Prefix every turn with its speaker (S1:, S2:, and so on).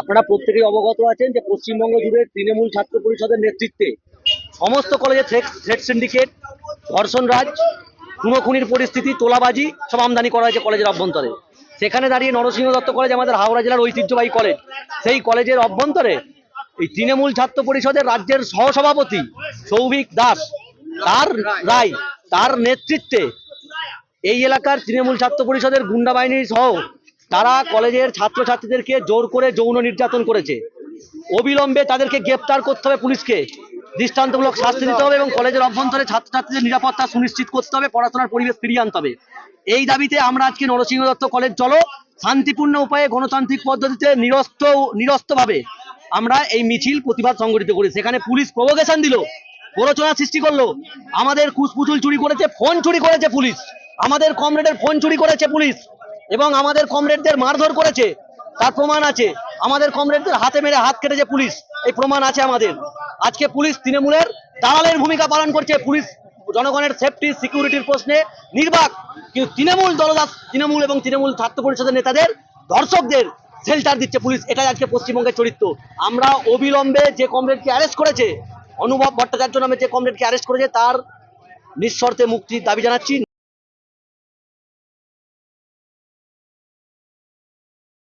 S1: আপনারা প্রত্যেকেই অবগত আছেন যে পশ্চিমবঙ্গ জুড়ে তৃণমূল ছাত্র পরিষদের নেতৃত্বে সমস্ত কলেজে থ্রেড সিন্ডিকেট ধর্ষণ রাজ, খুনোখুনির পরিস্থিতি, তোলাবাজি সব আমদানি করা হয়েছে কলেজের অভ্যন্তরে। সেখানে দাঁড়িয়ে নরসিংহ দত্ত কলেজ আমাদের হাওড়া জেলার ঐতিহ্যবাহী কলেজ। সেই কলেজের অভ্যন্তরে এই তৃণমূল ছাত্র পরিষদের রাজ্যের সহসভাপতি সৌভিক দাস তার রায়, তার নেতৃত্বে এই এলাকার তৃণমূল ছাত্র পরিষদের গুন্ডা বাহিনী সহ তারা কলেজের ছাত্রছাত্রীদেরকে জোর করে যৌন নির্যাতন করেছে। অবিলম্বে তাদেরকে গ্রেপ্তার করতে হবে পুলিশকে। দৃষ্টান্তমূলক শাস্তি দিতে হবে এবং কলেজের অভ্যন্তরে ছাত্রছাত্রীদের নিরাপত্তা সুনিশ্চিত করতে হবে, পড়াশোনার পরিবেশ ফিরিয়ে আনতে হবে। এই দাবিতে আমরা আজকে নরসিংহ দত্ত কলেজ চলো, শান্তিপূর্ণ উপায়ে গণতান্ত্রিক পদ্ধতিতে নিরস্ত, নিরস্তভাবে আমরা এই মিছিল প্রতিবাদ সংগঠিত করি। সেখানে পুলিশ প্রভোকেশন দিল প্ররোচনা সৃষ্টি করল। আমাদের কুসপুতুল চুরি করেছে, ফোন চুরি করেছে পুলিশ। আমাদের কমরেডের ফোন চুরি করেছে পুলিশ। এবং আমাদের কমরেডদের মারধর করেছে, তার প্রমাণ আছে। আমাদের কমরেডদের হাতে মেরে হাত কেটেছে পুলিশ, এই প্রমাণ আছে আমাদের। আজকে পুলিশ তৃণমূলের দালালের ভূমিকা পালন করছে। পুলিশ জনগণের সেফটি সিকিউরিটির প্রশ্নে নির্বাক। কিন্তু তৃণমূল দলদাস, তৃণমূল এবং তৃণমূল ছাত্র পরিষদের নেতাদের, দর্শকদের শেল্টার দিচ্ছে পুলিশ। এটাই আজকে পশ্চিমবঙ্গের চরিত্র। আমরা অবিলম্বে যে কমরেডকে অ্যারেস্ট করেছে, অনুভব ভট্টাচার্য নামে যে কমরেডকে অ্যারেস্ট করেছে, তার নিঃশর্তে মুক্তির দাবি জানাচ্ছি।